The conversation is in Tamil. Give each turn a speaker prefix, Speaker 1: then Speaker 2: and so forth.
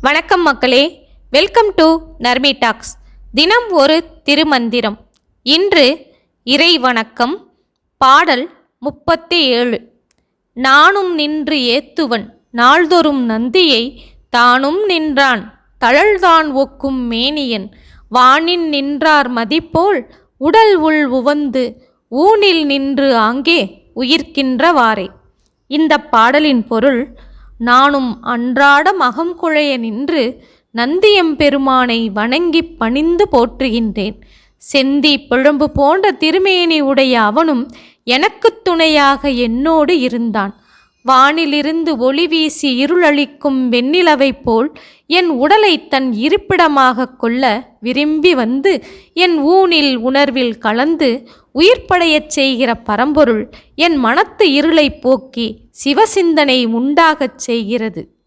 Speaker 1: வணக்கம் மக்களே. வெல்கம் டு நர்மி டாக்ஸ் தினம் ஒரு திருமந்திரம். இன்று இறை வணக்கம் பாடல் முப்பத்தி ஏழு நானும் நின்று ஏத்துவன் நாள்தோறும் நந்தியை தானும் நின்றான். தழல்தான் ஒக்கும் மேனியன் வானின் நின்றார் மதிப்போல் உடல் உள் உவந்து ஊனில் நின்று ஆங்கே உயிர்க்கின்றவாறே இந்த பாடலின் பொருள் நானும் அன்றாடம் அகம் குழைய நின்று நந்தியம்பெருமானை வணங்கிப் பணிந்து போற்றுகின்றேன். செந்தி பிழம்பு போன்ற திருமேனி உடைய அவனும் எனக்குத் துணையாக என்னோடு இருந்தான். வானிலிருந்து ஒளி வீசி இருளளிக்கும் வெண்ணிலவைப் போல் என் உடலை தன் இருப்பிடமாகக் கொள்ள விரும்பி வந்து என் ஊனில் உணர்வில் கலந்து உயிர்ப்படையச் செய்கிற பரம்பொருள் என் மனத்து இருளைப் போக்கி சிவசிந்தனை உண்டாகச் செய்கிறது.